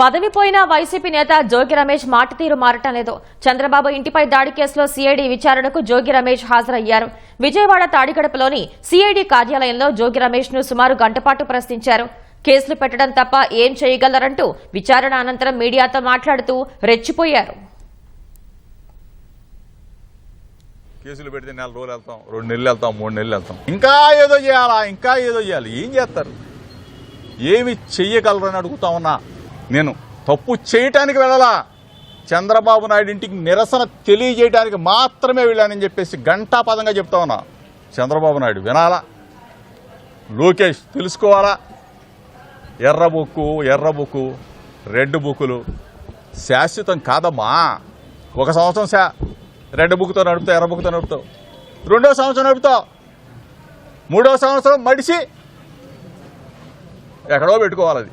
పదవి పోయిన వైసీపీ నేత జోగి రమేష్ మాట తీరు మారటం లేదు చంద్రబాబు ఇంటిపై దాడి కేసులో సీఐడి విచారణకు జోగి రమేష్ హాజరయ్యారు. విజయవాడ తాడిగడపలోని సీఐడి కార్యాలయంలో జోగి రమేష్ను సుమారు గంటపాటు ప్రశ్నించారు. కేసులు పెట్టడం తప్ప ఏం చేయగలరంటూ విచారణ అనంతరం మీడియాతో మాట్లాడుతూ రెచ్చిపోయారు. కేసులు పెడితే నెల రోజులు వెళ్తాం రెండు నెలలు వెళ్తాం మూడు నెలలు వెళ్తాం. ఇంకా ఏదో చేయాలా ఇంకా ఏదో చేయాలి. ఏం చేస్తారు? ఏమి చెయ్యగలరని అడుగుతా ఉన్నా. నేను తప్పు చేయటానికి వెళ్ళాలా? చంద్రబాబు నాయుడు ఇంటికి నిరసన తెలియజేయడానికి మాత్రమే వెళ్ళానని చెప్పేసి గంటాపదంగా చెప్తా ఉన్నా. చంద్రబాబు నాయుడు వినాలా? లోకేష్ తెలుసుకోవాలా? ఎర్ర బుక్కు ఎర్ర బుక్కు రెడ్ బుక్కులు శాశ్వతం కాదమ్మా. ఒక సంవత్సరం శా రెడ్ బుక్తో నడుపుతావు ఎర్ర బుక్తో నడుపుతావు. రెండో సంవత్సరం నడుపుతావు. మూడో సంవత్సరం మడిసి ఎక్కడో పెట్టుకోవాలి అది.